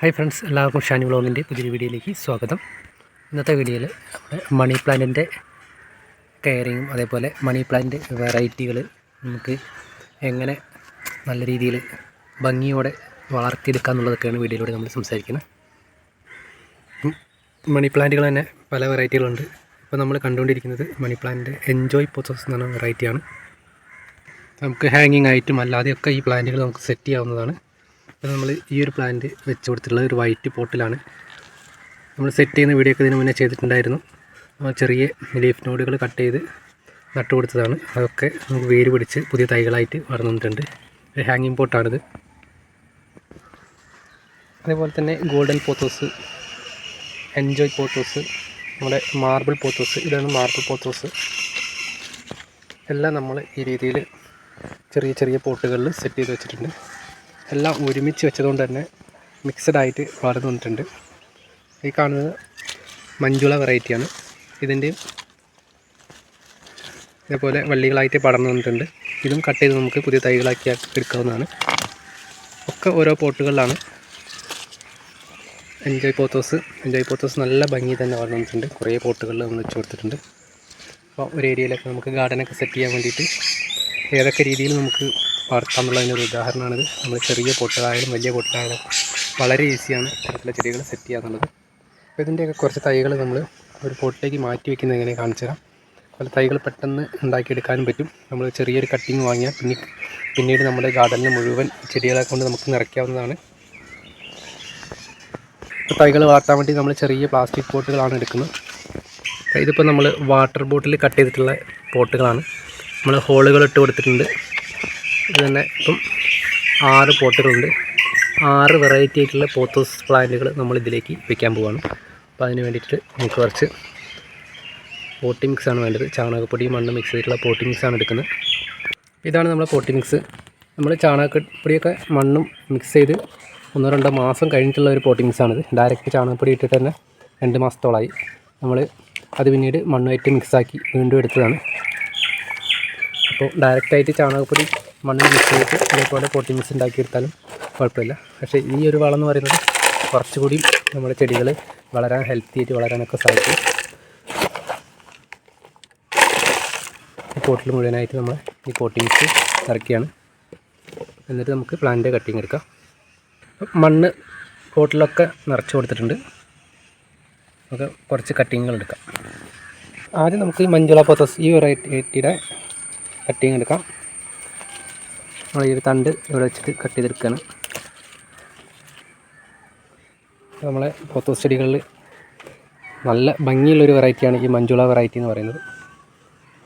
Hi friends എല്ലാവർക്കും ഷാനി വ്ളോഗിന്റെ പുതിയൊരു വീഡിയോയിലേക്ക് സ്വാഗതം. ഇന്നത്തെ വീഡിയോയിൽ നമ്മുടെ മണി പ്ലാന്റിന്റെ കെയറിങ്ങും അതേപോലെ മണി പ്ലാന്റ് വെറൈറ്റികൾ നമുക്ക് എങ്ങനെ നല്ല രീതിയിൽ ഭംഗിയോടെ വളർത്തിയെടുക്കുക എന്നുള്ളതൊക്കെയാണ് വീഡിയോയിലൂടെ നമ്മൾ സംസാരിക്കുന്നത്. മണി പ്ലാന്റുകൾ തന്നെ പല വെറൈറ്റികളുണ്ട്. ഇപ്പോൾ നമ്മൾ കണ്ടുകൊണ്ടിരിക്കുന്നത് മണി പ്ലാന്റിന്റെ എൻജോയ് പോത്തോസ് എന്ന് പറഞ്ഞ വെറൈറ്റിയാണ്. നമുക്ക് ഹാങ്ങിങ് ആയിട്ടും അല്ലാതെയൊക്കെ ഈ പ്ലാന്റുകൾ നമുക്ക് സെറ്റ് ചെയ്യാവുന്നതാണ്. അപ്പോൾ നമ്മൾ ഈ ഒരു പ്ലാന്റ് വെച്ച് കൊടുത്തിട്ടുള്ളത് ഒരു വൈറ്റ് പോട്ടിലാണ് നമ്മൾ സെറ്റ് ചെയ്യുന്ന വീഡിയോ ഒക്കെ ഇതിന് മുന്നേ ചെയ്തിട്ടുണ്ടായിരുന്നു. ചെറിയ ലീഫ് നോഡുകൾ കട്ട് ചെയ്ത് നട്ടു കൊടുത്തതാണ്. അതൊക്കെ നമുക്ക് വേര് പിടിച്ച് പുതിയ തൈകളായിട്ട് വളർന്നിട്ടുണ്ട് ഒരു ഹാങ്ങിങ് പോട്ടാണിത് അതേപോലെ തന്നെ ഗോൾഡൻ പോത്തോസ് എൻജോയ് പോത്തോസ് നമ്മുടെ മാർബിൾ പോത്തോസ് ഇതാണ് മാർബിൾ പോത്തോസ് എല്ലാം നമ്മൾ ഈ രീതിയിൽ ചെറിയ ചെറിയ പോട്ടുകളിൽ സെറ്റ് ചെയ്ത് വെച്ചിട്ടുണ്ട്. എല്ലാം ഒരുമിച്ച് വെച്ചതുകൊണ്ട് തന്നെ മിക്സഡ് ആയിട്ട് വളർന്നു വന്നിട്ടുണ്ട്. ഈ കാണുന്നത് മഞ്ജുള വെറൈറ്റിയാണ് ഇതിന്റെയും ഇതേപോലെ വള്ളികളായിട്ട് പടർന്നു വന്നിട്ടുണ്ട്. ഇതും കട്ട് ചെയ്ത് നമുക്ക് പുതിയ തൈകളാക്കി എടുക്കാവുന്നതാണ്. ഒക്കെ ഓരോ പോട്ടുകളിലാണ്. എൻജോയ് പോത്തോസ് എൻജോയ് പോത്തോസ് നല്ല ഭംഗി തന്നെ വളർന്നു വന്നിട്ടുണ്ട്. കുറേ പോട്ടുകളിൽ നമ്മൾ വെച്ച് കൊടുത്തിട്ടുണ്ട്. അപ്പോൾ ഒരു ഏരിയയിലൊക്കെ നമുക്ക് ഗാർഡനൊക്കെ സെറ്റ് ചെയ്യാൻ വേണ്ടിയിട്ട് ഏതൊക്കെ രീതിയിൽ നമുക്ക് വളർത്താം എന്നുള്ളതിനൊരു ഉദാഹരണമാണിത്. നമ്മൾ ചെറിയ പൊട്ടുകളായാലും വലിയ പൊട്ടുകളായാലും വളരെ ഈസിയാണ് ഇത്തരത്തിലുള്ള ചെടികൾ സെറ്റ് ചെയ്യുക എന്നുള്ളത്. അപ്പോൾ ഇതിന്റെയൊക്കെ കുറച്ച് തൈകൾ നമ്മൾ ഒരു പോട്ടിലേക്ക് മാറ്റി വെക്കുന്നത് എങ്ങനെ കാണിച്ചു തരാം. പല തൈകൾ പെട്ടെന്ന് ഉണ്ടാക്കിയെടുക്കാനും പറ്റും. നമ്മൾ ചെറിയൊരു കട്ടിങ് വാങ്ങിയാൽ പിന്നെ പിന്നീട് നമ്മുടെ ഗാർഡനിൽ മുഴുവൻ ചെടികളെ കൊണ്ട് നമുക്ക് നിറയ്ക്കാവുന്നതാണ്. തൈകൾ വളർത്താൻ വേണ്ടി നമ്മൾ ചെറിയ പ്ലാസ്റ്റിക് പോട്ടുകളാണ് എടുക്കുന്നത്. ഇതിപ്പോൾ നമ്മൾ വാട്ടർ ബോട്ടിൽ കട്ട് ചെയ്തിട്ടുള്ള പോട്ടുകളാണ്. നമ്മൾ ഹോളുകൾ ഇട്ട് കൊടുത്തിട്ടുണ്ട്. ഇത് തന്നെ ഇപ്പം ആറ് പോട്ടുകളുണ്ട്. ആറ് വെറൈറ്റി ആയിട്ടുള്ള പോത്തോസ് പ്ലാന്റുകൾ നമ്മൾ ഇതിലേക്ക് വെക്കാൻ പോവാണ്. അപ്പോൾ അതിന് വേണ്ടിയിട്ട് നമുക്ക് കുറച്ച് പോട്ടി ആണ് വേണ്ടത്. ചാണകപ്പൊടി മണ്ണ് മിക്സ് ചെയ്തിട്ടുള്ള പോട്ടി ആണ് എടുക്കുന്നത്. ഇതാണ് നമ്മുടെ പോട്ടി മിക്സ് നമ്മൾ ചാണകപ്പൊടിയൊക്കെ മണ്ണും മിക്സ് ചെയ്ത് ഒന്നോ രണ്ടോ മാസം കഴിഞ്ഞിട്ടുള്ള ഒരു പോട്ടി മിക്സാണിത് ഡയറക്റ്റ് ചാണകപ്പൊടി ഇട്ടിട്ട് തന്നെ രണ്ട് മാസത്തോളമായി നമ്മൾ അത് പിന്നീട് മണ്ണുമായിട്ട് മിക്സാക്കി വീണ്ടും എടുത്തതാണ്. അപ്പോൾ ഡയറക്റ്റായിട്ട് ചാണകപ്പൊടി മണ്ണിൽ മിക്സ് ചെയ്തിട്ട് ഇതേപോലെ പോട്ടി മിക്സ് ഉണ്ടാക്കിയെടുത്താലും കുഴപ്പമില്ല. പക്ഷേ ഈ ഒരു വളം എന്ന് പറയുന്നത് കുറച്ചുകൂടി നമ്മുടെ ചെടികൾ വളരാൻ ഹെൽത്തി ആയിട്ട് വളരാനൊക്കെ സാധിക്കും ഈ പോട്ടിൽ മുഴുവനായിട്ട് നമ്മൾ ഈ പോട്ടി മിക്സ് ഇറക്കിയാണ്. എന്നിട്ട് നമുക്ക് പ്ലാന്റ് കട്ടിങ് എടുക്കാം. മണ്ണ് പോട്ടിലൊക്കെ നിറച്ച് കൊടുത്തിട്ടുണ്ട്. നമുക്ക് കുറച്ച് കട്ടിങ്ങുകൾ എടുക്കാം. ആദ്യം നമുക്ക് ഈ മഞ്ജുള പോത്തസ് ഈ വെറൈറ്റിയുടെ കട്ടിങ് എടുക്കാം. നമ്മൾ ഈ ഒരു തണ്ട് ഇവിടെ വെച്ചിട്ട് കട്ട് ചെയ്തെടുക്കുകയാണ് നമ്മളെ പോത്തോസ് ചെടികളിൽ നല്ല ഭംഗിയുള്ളൊരു വെറൈറ്റിയാണ് ഈ മഞ്ജുള വെറൈറ്റി എന്ന് പറയുന്നത്.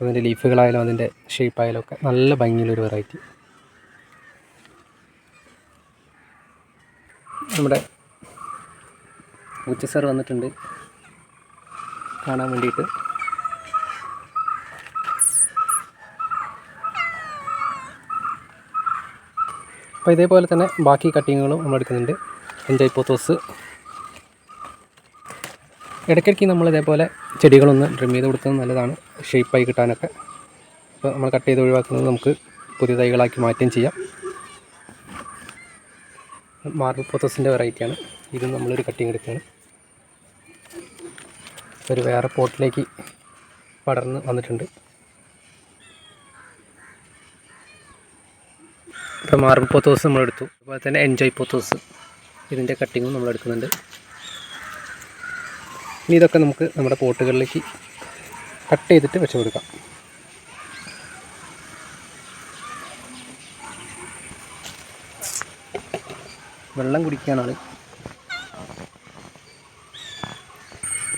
അതിന്റെ ലീഫുകളായാലും അതിന്റെ ഷേപ്പായാലും ഒക്കെ നല്ല ഭംഗിയുള്ളൊരു വെറൈറ്റി. നമ്മുടെ ഉച്ച സാർ വന്നിട്ടുണ്ട്. കാണാൻ വേണ്ടിയിട്ട്. അപ്പോൾ ഇതേപോലെ തന്നെ ബാക്കി കട്ടിങ്ങുകളും നമ്മൾ എടുക്കുന്നുണ്ട്. എന്റെ ഇപ്പോത്തോസ് ഇടയ്ക്കിടയ്ക്ക് നമ്മൾ ഇതേപോലെ ചെടികളൊന്ന് ട്രിം ചെയ്ത് കൊടുക്കുന്നത് നല്ലതാണ്. ഷേപ്പായി കിട്ടാനൊക്കെ. അപ്പോൾ നമ്മൾ കട്ട് ചെയ്ത് ഒഴിവാക്കുന്നത് നമുക്ക് പുതിയ തൈകളാക്കി മാറ്റുകയും ചെയ്യാം. മാർബിൾ പോത്തോസിന്റെ വെറൈറ്റിയാണ്. ഇത് നമ്മളൊരു കട്ടിങ് എടുക്കുകയാണ്. ഒരു വേറെ പോട്ടിലേക്ക് പടർന്ന് വന്നിട്ടുണ്ട്. ഇപ്പോൾ മാർബിൾ പോത്തോസ് നമ്മൾ എടുത്തു അതുപോലെ തന്നെ എൻജോയ് പോത്തോസ്. ഇതിന്റെ കട്ടിങ്ങും നമ്മൾ എടുക്കുന്നുണ്ട് ഇനി ഇതൊക്കെ നമുക്ക് നമ്മുടെ പോട്ടുകളിലേക്ക് കട്ട് ചെയ്തിട്ട് വെച്ച് കൊടുക്കാം. വെള്ളം കുടിക്കാനാണ്.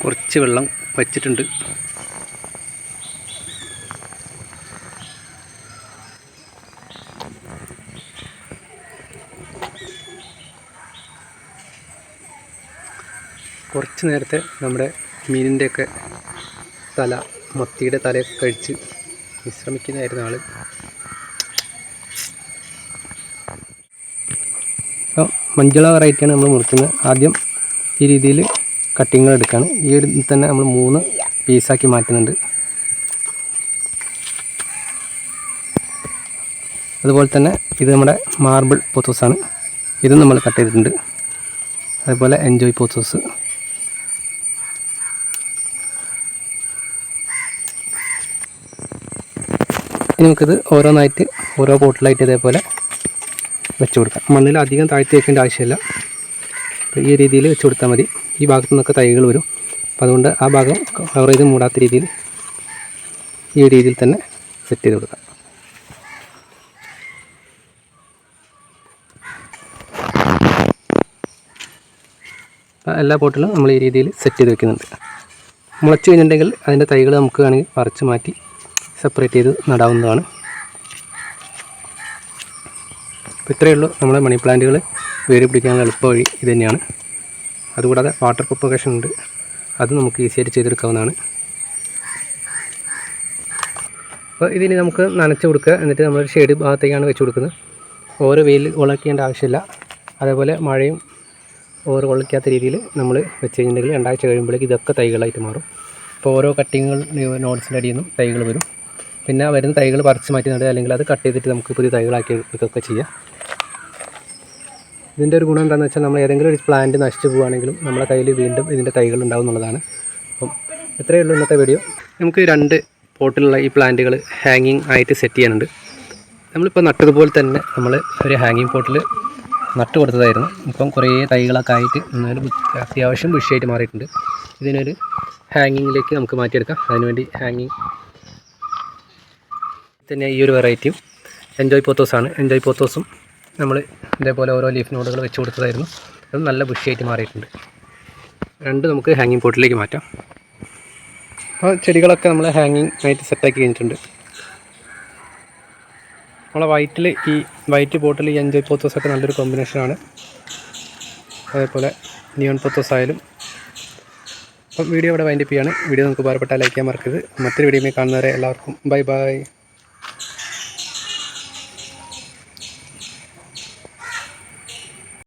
കുറച്ച് വെള്ളം വച്ചിട്ടുണ്ട്. കുറച്ച് നേരത്തെ നമ്മുടെ മീനിന്റെയൊക്കെ തല മത്തിയുടെ തലയൊക്കെ കഴിച്ച് വിശ്രമിക്കുന്നതായിരുന്നു ആൾ അപ്പോൾ മഞ്ചള വെറൈറ്റിയാണ് നമ്മൾ മുറിക്കുന്നത്. ആദ്യം ഈ രീതിയിൽ കട്ടിങ്ങൾ എടുക്കുകയാണ്. ഈ ഒരു തന്നെ നമ്മൾ മൂന്ന് പീസാക്കി മാറ്റുന്നുണ്ട്. അതുപോലെ തന്നെ ഇത് നമ്മുടെ മാർബിൾ പൊത്തോസാണ് ഇതും നമ്മൾ കട്ട് ചെയ്തിട്ടുണ്ട്. അതുപോലെ എൻജോയ് പോത്തോസ് ഇനി നമുക്കിത് ഓരോന്നായിട്ട് ഓരോ പോട്ടിലായിട്ട് ഇതേപോലെ വെച്ച് കൊടുക്കാം. മണ്ണിൽ അധികം താഴ്ത്തി വയ്ക്കേണ്ട ആവശ്യമില്ല. ഈ രീതിയിൽ വെച്ച് കൊടുത്താൽ മതി. ഈ ഭാഗത്തു നിന്നൊക്കെ തൈകൾ വരും. അപ്പോൾ അതുകൊണ്ട് ആ ഭാഗം കവർ ചെയ്ത് മൂടാത്ത രീതിയിൽ ഈ രീതിയിൽ തന്നെ സെറ്റ് ചെയ്ത് കൊടുക്കാം. എല്ലാ പോട്ടിലും നമ്മൾ ഈ രീതിയിൽ സെറ്റ് ചെയ്ത് വെക്കുന്നുണ്ട്. മുളച്ച് കഴിഞ്ഞിട്ടുണ്ടെങ്കിൽ അതിന്റെ തൈകൾ നമുക്ക് വേണമെങ്കിൽ പറിച്ച് മാറ്റി സെപ്പറേറ്റ് ചെയ്ത് നടാവുന്നതാണ്. അപ്പോൾ ഇത്രയേ ഉള്ളൂ നമ്മുടെ മണി പ്ലാന്റുകൾ വേര് പിടിക്കാനുള്ള എളുപ്പ വഴി ഇത് തന്നെയാണ്. അതുകൂടാതെ വാട്ടർ പ്രൊപ്പഗേഷൻ ഉണ്ട്. അത് നമുക്ക് ഈസിയായിട്ട് ചെയ്തെടുക്കാവുന്നതാണ്. അപ്പോൾ ഇതിന് നമുക്ക് നനച്ച് കൊടുക്കുക. എന്നിട്ട് നമ്മൾ ഷെയ്ഡ് ഭാഗത്തേക്കാണ് വെച്ച് കൊടുക്കുന്നത്. ഓരോ വെയിൽ ഉളക്കേണ്ട ആവശ്യമില്ല. അതേപോലെ മഴയും ഓരോ കൊള്ളിക്കാത്ത രീതിയിൽ നമ്മൾ വെച്ച് കഴിഞ്ഞിട്ടുണ്ടെങ്കിൽ രണ്ടാഴ്ച കഴിയുമ്പോഴേക്ക് ഇതൊക്കെ തൈകളായിട്ട് മാറും. അപ്പോൾ ഓരോ കട്ടിങ്ങുകൾ നോട്ട്സിന്റെ അടിയിൽ നിന്നും തൈകൾ വരും. പിന്നെ വരുന്ന തൈകൾ പറിച്ച് മാറ്റി നടുക അല്ലെങ്കിൽ അത് കട്ട് ചെയ്തിട്ട് നമുക്ക് പുതിയ തൈകളാക്കി എടുക്കുകയൊക്കെ ചെയ്യാം. ഇതിന്റെ ഒരു ഗുണം എന്താണെന്ന് വെച്ചാൽ നമ്മൾ ഏതെങ്കിലും ഒരു പ്ലാന്റ് നശിച്ചു പോവുകയാണെങ്കിലും നമ്മുടെ കയ്യിൽ വീണ്ടും ഇതിന്റെ തൈകൾ ഉണ്ടാവും എന്നുള്ളതാണ്. അപ്പം എത്രയേ ഉള്ളൂ ഇന്നത്തെ വീഡിയോ നമുക്ക് രണ്ട് പോട്ടിലുള്ള ഈ പ്ലാന്റുകൾ ഹാങ്ങിങ് ആയിട്ട് സെറ്റ് ചെയ്യാനുണ്ട്. നമ്മളിപ്പോൾ നട്ടതുപോലെ തന്നെ നമ്മൾ ഒരു ഹാങ്ങിങ് പോട്ടിൽ നട്ട് കൊടുത്തതായിരുന്നു. ഇപ്പം കുറേ തൈകളൊക്കെ ആയിട്ട് എന്നാലും അത്യാവശ്യം ബുഷിയായിട്ട് മാറിയിട്ടുണ്ട്. ഇതിനൊരു ഹാങ്ങിങ്ങിലേക്ക് നമുക്ക് മാറ്റിയെടുക്കാം. അതിനുവേണ്ടി ഹാങ്ങിങ് തന്നെ ഈ ഒരു വെറൈറ്റിയും എൻജോയ് പോത്തോസാണ് എൻജോയ് പോത്തോസും നമ്മൾ ഇതേപോലെ ഓരോ ലീഫ് നോഡുകൾ വെച്ച് കൊടുത്തതായിരുന്നു. അത് നല്ല ബുഷിയായിട്ട് മാറിയിട്ടുണ്ട്. രണ്ട് നമുക്ക് ഹാങ്ങിങ് പോട്ടിലേക്ക് മാറ്റാം. അപ്പോൾ ചെടികളൊക്കെ നമ്മൾ ഹാങ്ങിങ് ആയിട്ട് സെറ്റാക്കി കഴിഞ്ഞിട്ടുണ്ട്. നമ്മളെ വൈറ്റിൽ ഈ വൈറ്റ് പോട്ടിൽ ഈ എൻജോയ് പോത്തോസൊക്കെ നല്ലൊരു കോമ്പിനേഷനാണ് അതേപോലെ നിയോൺ പോത്തോസ് ആയാലും. അപ്പം വീഡിയോ ഇവിടെ വൈൻഡപ്പ് ചെയ്യാണ്. വീഡിയോ നമുക്ക് ഉപകാരപ്പെട്ടാൽ ലൈക്ക് ചെയ്യാൻ മറക്കരുത്. മറ്റൊരു വീഡിയോ കാണുന്നവരെ എല്ലാവർക്കും ബൈ ബൈ